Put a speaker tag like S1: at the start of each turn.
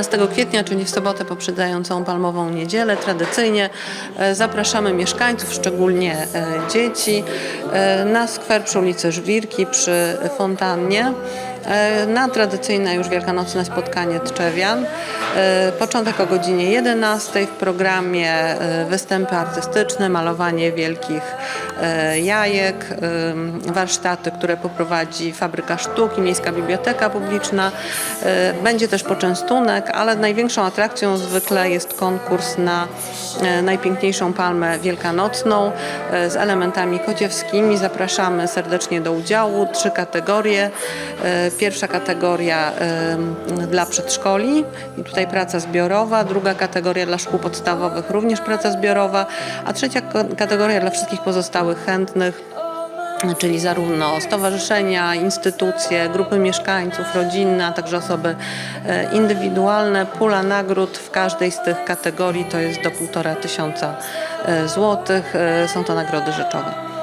S1: 15 kwietnia, czyli w sobotę poprzedzającą Palmową Niedzielę, tradycyjnie e, zapraszamy mieszkańców, szczególnie e, dzieci, e, na skwer przy ulicy Żwirki przy fontannie na tradycyjne już wielkanocne spotkanie Tczewian. E, Początek o godzinie 11 w programie e, występy artystyczne, malowanie wielkich e, jajek, warsztaty, które poprowadzi Fabryka Sztuk i Miejska Biblioteka Publiczna. E, Będzie też poczęstunek, ale największą atrakcją zwykle jest konkurs na e, najpiękniejszą palmę wielkanocną e, z elementami kociewskimi. Zapraszamy serdecznie do udziału. Trzy kategorie. Pierwsza kategoria dla przedszkoli i tutaj praca zbiorowa, druga kategoria dla szkół podstawowych również praca zbiorowa, a trzecia kategoria dla wszystkich pozostałych chętnych czyli zarówno stowarzyszenia, instytucje, grupy mieszkańców, rodzinne, a także osoby e, indywidualne. Pula nagród w każdej z tych kategorii to jest do półtora tysiąca e, złotych. E, Są to nagrody rzeczowe.